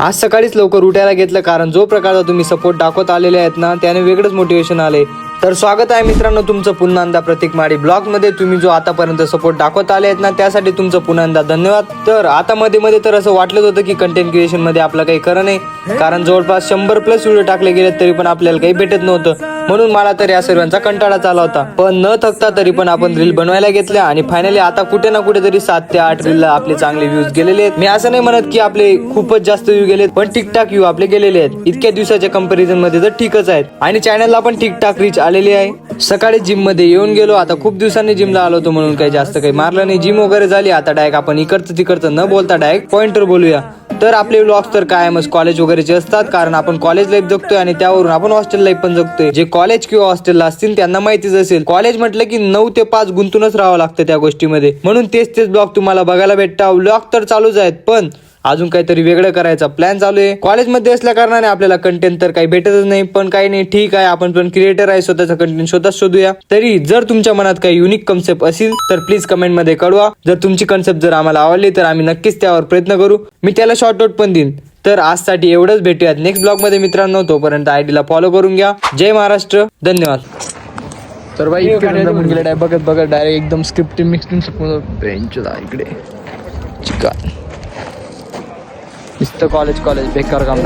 आज सकाळीच लवकर उठायला घेतलं कारण जो प्रकारचा तुम्ही सपोर्ट दाखवत आलेले आहेत ना त्याने वेगळंच मोटिवेशन आले तर स्वागत आहे मित्रांनो तुमचं पुन्हा एकदा प्रतीक माडी ब्लॉगमध्ये तुम्ही जो आतापर्यंत सपोर्ट दाखवत आले आहेत ना त्यासाठी तुमचं पुन्हा एकदा धन्यवाद. तर आता मध्ये मध्ये तर असं वाटलंच होतं की कंटेंट क्रिएशनमध्ये आपलं काही खरं नाही. कारण जवळपास शंभर प्लस व्हिडिओ टाकले गेले तरी पण आपल्याला काही भेटत नव्हतं. म्हणून मला तर या सर्वांचा कंटाळा चाला होता. पण न थकता तरी पण आपण रील बनवायला घेतल्या आणि फायनली आता कुठे ना कुठे तरी सात ते आठ रीलला आपले चांगले व्ह्यूज गेलेले आहेत. मी असं नाही म्हणत की आपले खूपच जास्त व्ह्यू गेलेत पण ठीकठाक व्ह्यू आपले गेलेले आहेत. इतक्या दिवसाच्या कंपॅरिझनमध्ये तर ठीकच आहेत. आणि चॅनलला पण ठीकठाक रीच आलेली आहे. सकाळी जिममध्ये येऊन गेलो. आता खूप दिवसांनी जिमला आलो होतो म्हणून काही जास्त काही मारलं नाही. जिम वगैरे झाली. आता डायरेक्ट आपण इकडचं तिकडचं न बोलता डायरेक्ट पॉइंटर बोलूया. तर आपले ब्लॉग्स तर कायमच कॉलेज वगैरेचे असतात. कारण आपण कॉलेज लाईफ जगतोय आणि त्यावरून आपण हॉस्टेल लाईफ पण जगतोय. जे कॉलेज किंवा हॉस्टेलला असतील त्यांना माहितीच असेल. कॉलेज म्हटलं की नऊ ते पाच गुंतूनच राहावं लागतं त्या गोष्टीमध्ये. म्हणून तेच तेच ब्लॉग तुम्हाला बघायला भेटता ब्लॉग तर चालूच आहेत पण अजून काहीतरी वेगळं करायचा प्लॅन चालू आहे. कॉलेजमध्ये असल्या कारणाने आपल्याला कंटेंट तर काही भेटतच नाही पण काही नाही. ठीक आहे आपण पण क्रिएटर आहे स्वतःचा कंटेंट स्वतःच शोधूया. तरी जर तुमच्या मनात काही युनिक कन्सेप्ट असेल तर प्लीज कमेंटमध्ये कळवा. जर तुमची कन्सेप्ट जर आम्हाला आवडली तर आम्ही नक्कीच त्यावर प्रयत्न करू. मी त्याला शॉर्ट आउट पण देईन. तर आजसाठी एवढंच. भेटूयात नेक्स्ट ब्लॉगमध्ये मित्रांनो. तोपर्यंत आय ला फॉलो करून घ्या. जय महाराष्ट्र. धन्यवाद. तर बाई इकडे बघत बघत डायरेक्ट एकदम स्क्रिप्टिंग मिक्सटिंग बेंच इकडे. चिकन. नुसतं कॉलेज कॉलेज बेकार काम